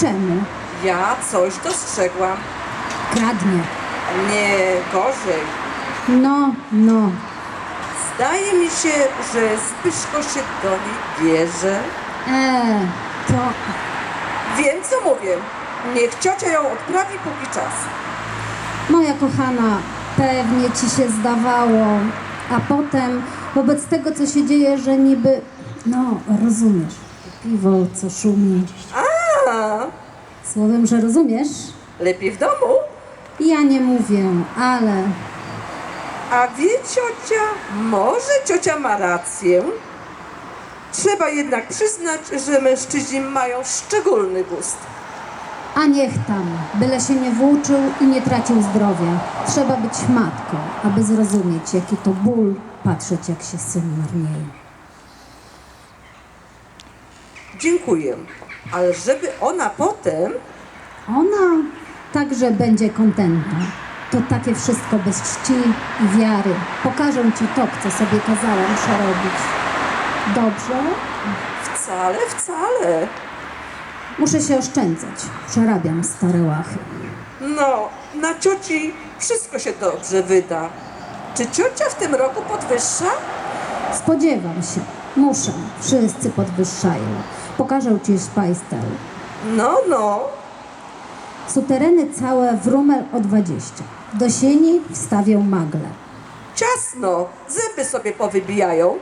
Czemu? Ja coś dostrzegłam. Kradnie. Nie gorzej. No, no. Zdaje mi się, że Zbyszko się do niej bierze. E, to Wiem, co mówię. Niech ciocia ją odprawi póki czas. moja kochana, pewnie ci się zdawało, a potem wobec tego, co się dzieje, że niby, no, rozumiesz, piwo, co szumi. A, Słowem, że rozumiesz? lepiej w domu. Ja nie mówię, ale A wie ciocia, może ciocia ma rację? Trzeba jednak przyznać, że mężczyźni mają szczególny gust. A niech tam, byle się nie włóczył i nie tracił zdrowia. Trzeba być matką, aby zrozumieć, jaki to ból patrzeć, jak się syn marnieje. Dziękuję. Ale żeby ona potem... Ona także będzie kontenta. To takie wszystko bez czci i wiary. Pokażę ci to, co sobie kazałam przerobić. Dobrze? Wcale, wcale. Muszę się oszczędzać. Przerabiam stare łachy. No, na cioci wszystko się dobrze wyda. Czy ciocia w tym roku podwyższa? Spodziewam się. Muszę. Wszyscy podwyższają. Pokażę ci szpajstel. No, no. Sutereny całe w rumel o 20. Do sieni wstawię magle. Ciasno. Zęby sobie powybijają.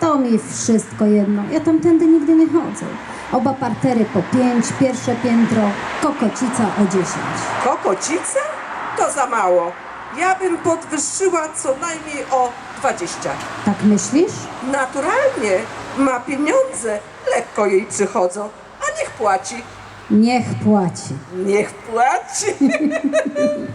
To mi wszystko jedno. Ja tamtędy nigdy nie chodzę. Oba partery po pięć, pierwsze piętro, kokocica o 10. Kokocica? To za mało. Ja bym podwyższyła co najmniej o 20. Tak myślisz? Naturalnie. Ma pieniądze. Lekko jej przychodzą. A niech płaci. Niech płaci. Niech płaci.